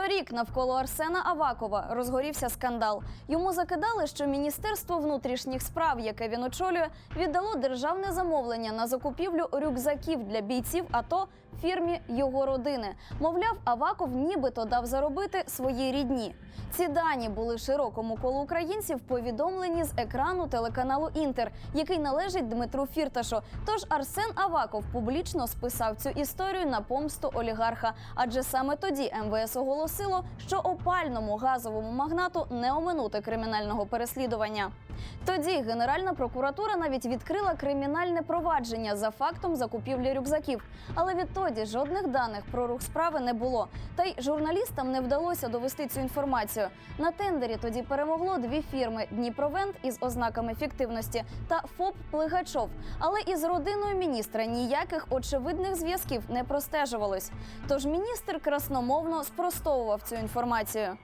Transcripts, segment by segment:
Торік навколо Арсена Авакова розгорівся скандал. Йому закидали, що Міністерство внутрішніх справ, яке він очолює, віддало державне замовлення на закупівлю рюкзаків для бійців АТО фірмі його родини. Мовляв, Аваков нібито дав заробити своїй рідні. Ці дані були широкому колу українців повідомлені з екрану телеканалу Інтер, який належить Дмитру Фірташу. Тож Арсен Аваков публічно списав цю історію на помсту олігарха. Адже саме тоді МВС оголосило, що опальному газовому магнату не оминути кримінального переслідування. Тоді Генеральна прокуратура навіть відкрила кримінальне провадження за фактом закупівлі рюкзаків. Але відтоді жодних даних про рух справи не було. Та й журналістам не вдалося довести цю інформацію. На тендері тоді перемогло дві фірми Дніпровент із ознаками фіктивності та ФОП Плигачов. Але із родиною міністра ніяких очевидних зв'язків не простежувалось. Тож міністр красномовно спростовував цю інформацію.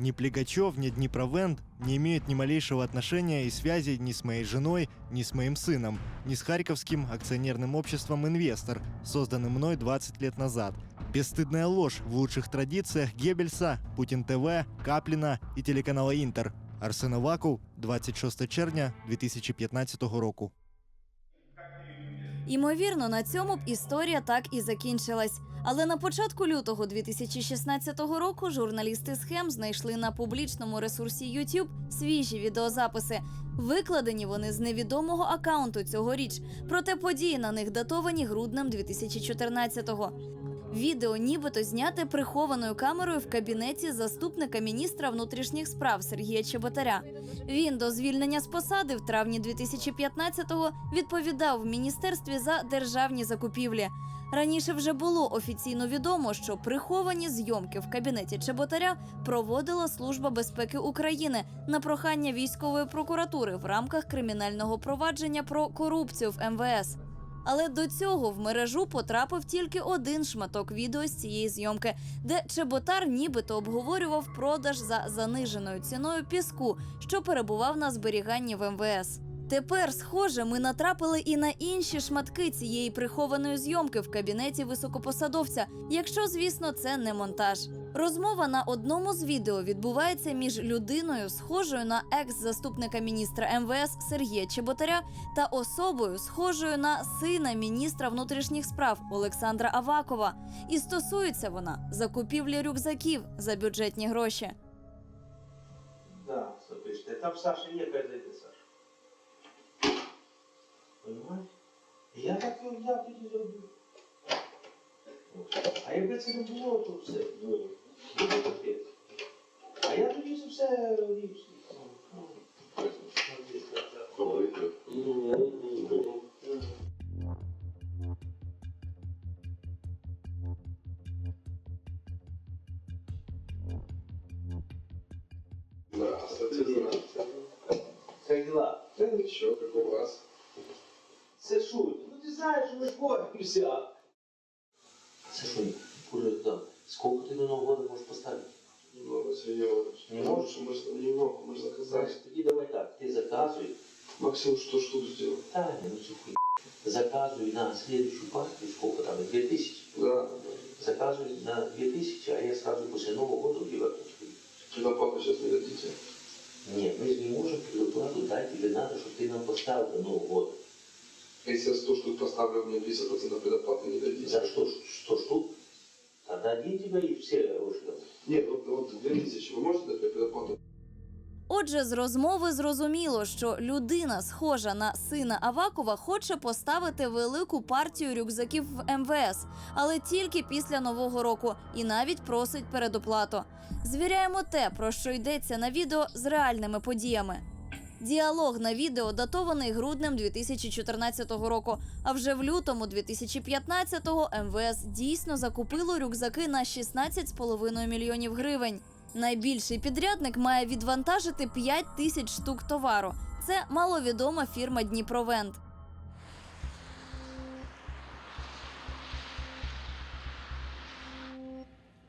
Ни Плегачев, ни Днепровент не имеют ни малейшего отношения и связи ни с моей женой, ни с моим сыном, ни с Харьковским акционерным обществом «Инвестор», созданным мной 20 лет назад. Бесстыдная ложь в лучших традициях Геббельса, Путин ТВ, Капліна і телеканала Інтер. Арсен Аваков, 26 червня 2015 року. Ймовірно, на цьому б історія так і закінчилась. Але на початку лютого 2016 року журналісти схем знайшли на публічному ресурсі YouTube свіжі відеозаписи. Викладені вони з невідомого акаунту цьогоріч, проте події на них датовані груднем 2014-го. Відео нібито зняте прихованою камерою в кабінеті заступника міністра внутрішніх справ Сергія Чеботаря. Він до звільнення з посади в травні 2015-го відповідав в міністерстві за державні закупівлі. Раніше вже було офіційно відомо, що приховані зйомки в кабінеті Чеботаря проводила Служба безпеки України на прохання військової прокуратури в рамках кримінального провадження про корупцію в МВС. Але до цього в мережу потрапив тільки один шматок відео з цієї зйомки, де Чеботар нібито обговорював продаж за заниженою ціною піску, що перебував на зберіганні в МВС. Тепер, схоже, ми натрапили і на інші шматки цієї прихованої зйомки в кабінеті високопосадовця, якщо, звісно, це не монтаж. Розмова на одному з відео відбувається між людиною, схожою на екс-заступника міністра МВС Сергія Чеботаря, та особою, схожою на сина міністра внутрішніх справ Олександра Авакова. І стосується вона закупівлі рюкзаків за бюджетні гроші. Да. Там Саша є, Саша. Понимаєш? Я так я тоді зробив. А якби це не було, то все. Ну. А я тоді все робив. Сколько ти до Нового года можеш поставити? Немного, Сергей Иванович. Не Можешь, мы же немного, мы же заказали. Значить, тоді давай так, ти заказуй. Максимум 100 штук сделал. Таня, ну це хуй. Заказывай на следующую партию, сколько там, 2000? Да. Заказывай на 2000, а я сразу после Нового года у тебя кучу. Предоплату сейчас не дадите. Нет, мы не можем предоплату дать, тебе надо, чтобы ты нам поставил до Нового года. Если я 100 штук поставлю, мне 50% предоплаты не дадите. За что, что штук? Тогда один тебя и все рушат. Нет, вот, вот 2000 вы можете дать мне? Отже, з розмови зрозуміло, що людина, схожа на сина Авакова, хоче поставити велику партію рюкзаків в МВС, але тільки після нового року, і навіть просить передоплату. Звіряємо те, про що йдеться на відео з реальними подіями. Діалог на відео датований груднем 2014 року. А вже в лютому 2015-го МВС дійсно закупило рюкзаки на 16,5 мільйонів гривень. Найбільший підрядник має відвантажити 5 тисяч штук товару. Це маловідома фірма Дніпровент.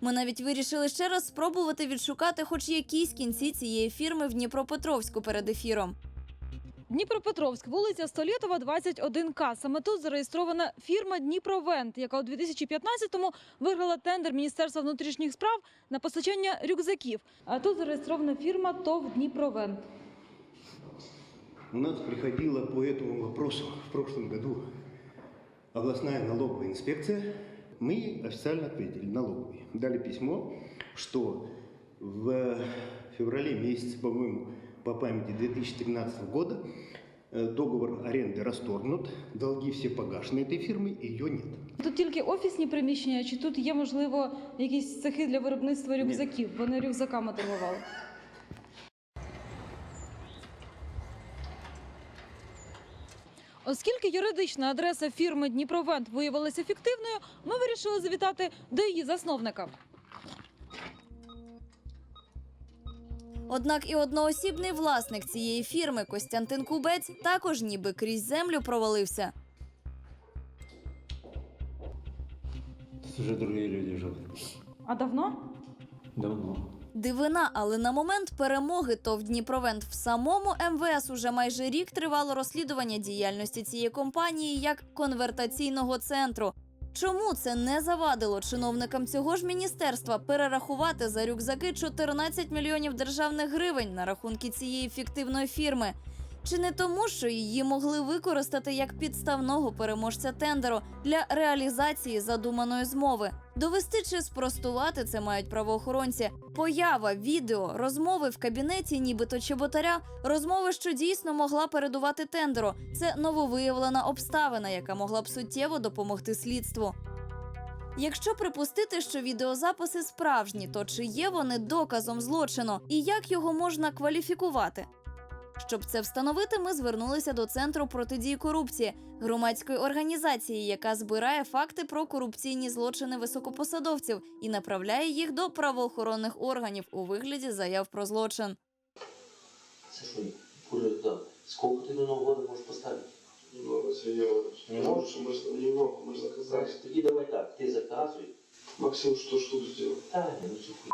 Ми навіть вирішили ще раз спробувати відшукати хоч якісь кінці цієї фірми в Дніпропетровську перед ефіром. Дніпропетровськ, вулиця Столітова, 21К. Саме тут зареєстрована фірма Дніпровент, яка у 2015-му виграла тендер Міністерства внутрішніх справ на постачання рюкзаків. А тут зареєстрована фірма ТОВ Дніпровент. У нас приходила по этому вопросу в прошлом году областная налоговая инспекция. Мы официально ответили налоговой. Дали письмо, что в феврале месяце, по-моему, по памяти 2013 года э, договор аренды расторгнут, долги все погашены этой фирмы, ее нет. Тут тільки офісні приміщення, чи тут є, можливо, якісь цехи для виробництва рюкзаків? Вони рюкзаками торгували. Оскільки юридична адреса фірми Дніпровент виявилася фіктивною, ми вирішили завітати до її засновника. Однак і одноосібний власник цієї фірми Костянтин Кубець також ніби крізь землю провалився. Тут уже другие люди живут. А давно? Давно. Дивина, але на момент перемоги ТОВ Дніпровент в самому МВС уже майже рік тривало розслідування діяльності цієї компанії як конвертаційного центру. Чому це не завадило чиновникам цього ж міністерства перерахувати за рюкзаки 14 мільйонів державних гривень на рахунки цієї фіктивної фірми? Чи не тому, що її могли використати як підставного переможця тендеру для реалізації задуманої змови? Довести чи спростувати це мають правоохоронці. Поява, відео, розмови в кабінеті, нібито чеботаря, розмови, що дійсно могла передувати тендеру. Це нововиявлена обставина, яка могла б суттєво допомогти слідству. Якщо припустити, що відеозаписи справжні, то чи є вони доказом злочину і як його можна кваліфікувати? Щоб це встановити, ми звернулися до центру протидії корупції, громадської організації, яка збирає факти про корупційні злочини високопосадовців і направляє їх до правоохоронних органів у вигляді заяв про злочин. Саша, уже да. Сколько ты до Нового года можешь поставить? Немного, Сергей Иванович. Не Потому можешь? что мы же немного, мы же заказали. Значит, тоді давай так, ты заказывай. Максимум 100 штук сделал. Таня, ну что хуй.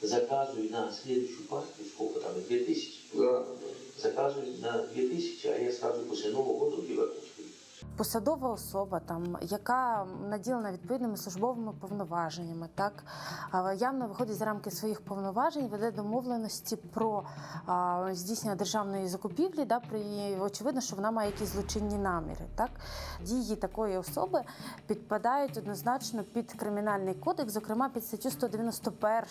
Заказывай на следующую партию, сколько там, 2000? Да. Заказывай на 2000, а я сразу после Нового года тебя купил. Посадова особа, там, яка наділена відповідними службовими повноваженнями, так явно виходить за рамки своїх повноважень, веде домовленості про а, здійснення державної закупівлі, да, при очевидно, що вона має якісь злочинні наміри. Так дії такої особи підпадають однозначно під кримінальний кодекс, зокрема під статтю 191,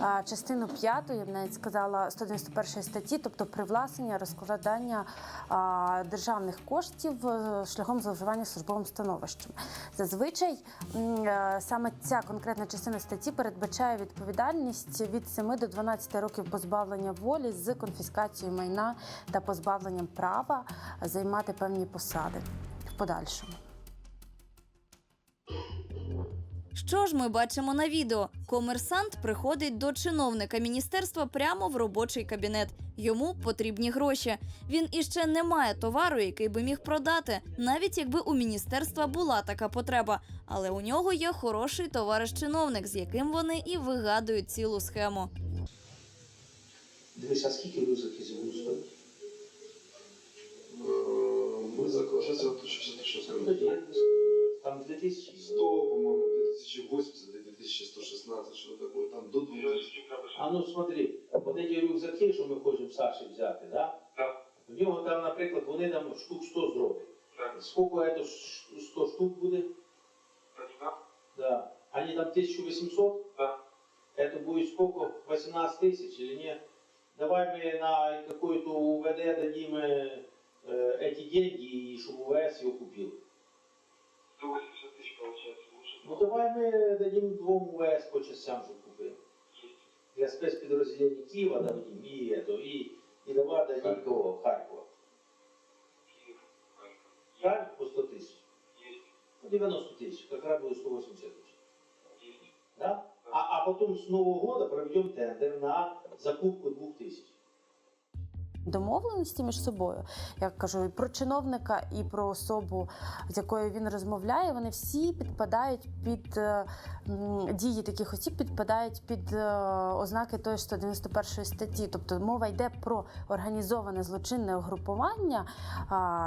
а, частину 5, я б навіть сказала 191 статті, тобто привласнення, розкладання а, державних коштів е, шляхом зловживання службовим становищем. Зазвичай е, саме ця конкретна частина статті передбачає відповідальність від 7 до 12 років позбавлення волі з конфіскацією майна та позбавленням права займати певні посади в подальшому. Що ж ми бачимо на відео? Комерсант приходить до чиновника міністерства прямо в робочий кабінет. Йому потрібні гроші. Він іще не має товару, який би міг продати, навіть якби у міністерства була така потреба. Але у нього є хороший товариш-чиновник, з яким вони і вигадують цілу схему. Дивись, а скільки вузок із вузок? Е, ми за що це Там 2100, по-моєму. 2080-2116, что такое, там до 2 А ну смотри, вот эти рюкзаки, что мы хочемо саше взяти, да? Да. У него там, например, вони там штук 100 зроблять. Так. Сколько это 100 штук будет? Так. Да. Они там 1800? Да. Это будет сколько? 18 тысяч или нет? Давай мы на какой-то УВД дадим э, э, эти деньги, и чтобы УВС его купил. Ну давай мы дадим двум УВС по частям, чтобы купил. Для спецподразделений Киева дадим и это, и, и давай дадим кого? Харькова. Харьков по 100 тысяч. Ну, 90 тысяч, как раз будет 180 тысяч. Да? А, а потом с Нового года проведем тендер на закупку 2000. домовленості між собою. Я кажу і про чиновника, і про особу, з якою він розмовляє. Вони всі підпадають під е, дії таких осіб, підпадають під е, ознаки тої 191 статті. Тобто мова йде про організоване злочинне угрупування,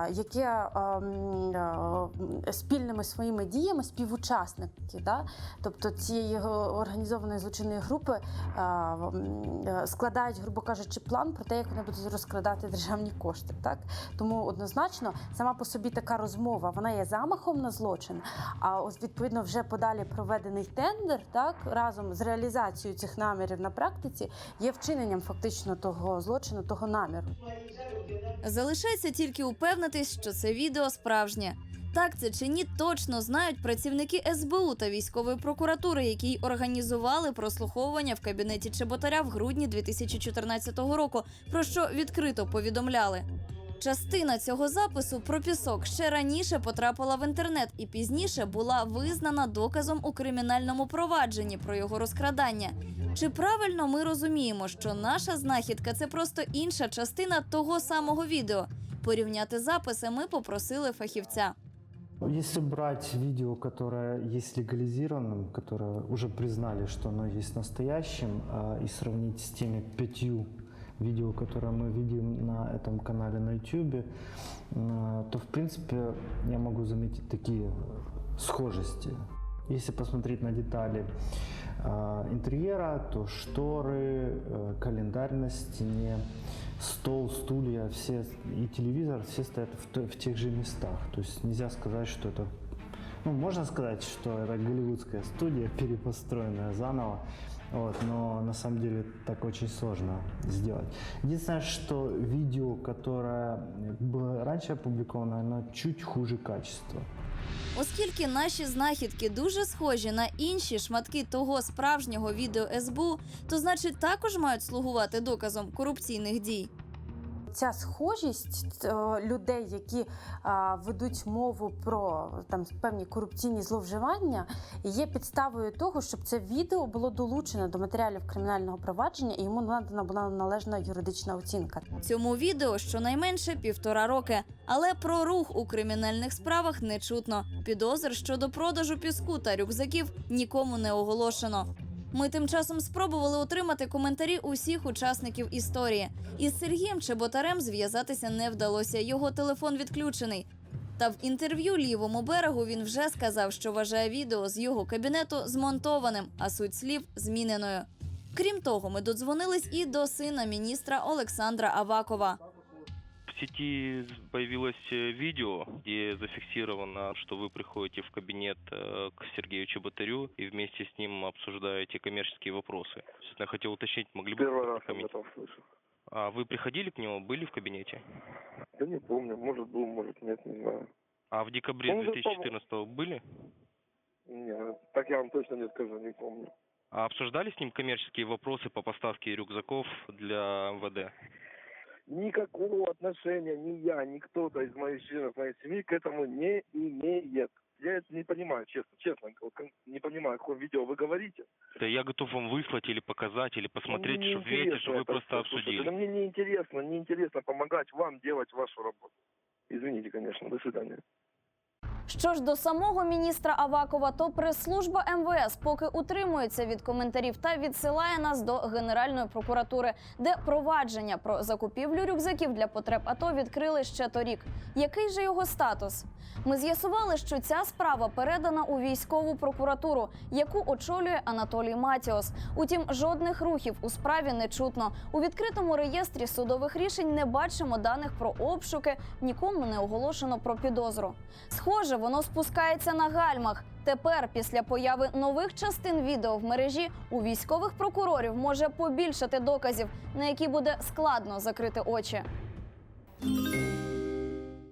яке м, спільними своїми діями співучасники. Да? Тобто цієї організованої злочинної групи е, складають, грубо кажучи, план про те, як вони будуть розкрадати державні кошти. Так? Тому однозначно сама по собі така розмова вона є замахом на злочин. А ось відповідно вже подалі проведений тендер, так разом з реалізацією цих намірів на практиці є вчиненням фактично того злочину, того наміру. Залишається тільки упевнитись, що це відео справжнє. Так це чи ні, точно знають працівники СБУ та військової прокуратури, які організували прослуховування в кабінеті Чеботаря в грудні 2014 року, про що відкрито повідомляли. Частина цього запису про пісок ще раніше потрапила в інтернет і пізніше була визнана доказом у кримінальному провадженні про його розкрадання. Чи правильно ми розуміємо, що наша знахідка це просто інша частина того самого відео? Порівняти записи ми попросили фахівця. Если брать видео, которое есть легализированным, которое уже признали, что оно есть настоящим, а, и сравнить с теми пятью видео, которые мы видим на этом канале на YouTube, а, то в принципе я могу заметить такие схожести. Если посмотреть на детали а, интерьера, то шторы, э, календарь на стене, стол, стулья, все и телевизор, все стоят в, в тех же местах. То есть нельзя сказать, что это, ну можно сказать, что это голливудская студия, перепостроенная заново. Вот, но на самом деле так очень сложно сделать. Единственное, что видео, которое было раньше опубликовано, оно чуть хуже качества. Оскільки наші знахідки дуже схожі на інші шматки того справжнього відео СБУ, то значить також мають слугувати доказом корупційних дій. Ця схожість е, людей, які ведуть мову про там певні корупційні зловживання, є підставою того, щоб це відео було долучено до матеріалів кримінального провадження і йому надана була належна юридична оцінка. Цьому відео щонайменше півтора роки, але про рух у кримінальних справах не чутно. Підозр щодо продажу піску та рюкзаків нікому не оголошено. Ми тим часом спробували отримати коментарі усіх учасників історії. Із Сергієм Чеботарем зв'язатися не вдалося. Його телефон відключений. Та в інтерв'ю лівому берегу він вже сказав, що вважає відео з його кабінету змонтованим, а суть слів зміненою. Крім того, ми додзвонились і до сина міністра Олександра Авакова. В сети появилось э, видео, где зафиксировано, что вы приходите в кабинет э, к Сергею Чеботарю и вместе с ним обсуждаете коммерческие вопросы. Собственно, хотел уточнить, могли бы Первый раз об этом слышу. А вы приходили к нему, были в кабинете? Да не помню, может был, может нет, не знаю. А в декабре Он же 2014 были? Не, так я вам точно не скажу, не помню. А обсуждали с ним коммерческие вопросы по поставке рюкзаков для МВД? Никакого отношения ни я, ни кто-то из моих членов моей семьи к этому не имеет. Я это не понимаю, честно, честно, не понимаю, какое видео вы говорите. Да я готов вам выслать или показать, или посмотреть, Мне чтобы видите, что неинтересно вы просто всё слушать. обсудили. Это мне не интересно, не интересно помогать вам делать вашу работу. Извините, конечно, до свидания. Що ж до самого міністра Авакова, то прес-служба МВС поки утримується від коментарів та відсилає нас до Генеральної прокуратури, де провадження про закупівлю рюкзаків для потреб АТО відкрили ще торік. Який же його статус? Ми з'ясували, що ця справа передана у військову прокуратуру, яку очолює Анатолій Матіос. Утім, жодних рухів у справі не чутно. У відкритому реєстрі судових рішень не бачимо даних про обшуки, нікому не оголошено про підозру. Схоже, воно спускається на гальмах. Тепер, після появи нових частин відео в мережі, у військових прокурорів може побільшати доказів, на які буде складно закрити очі.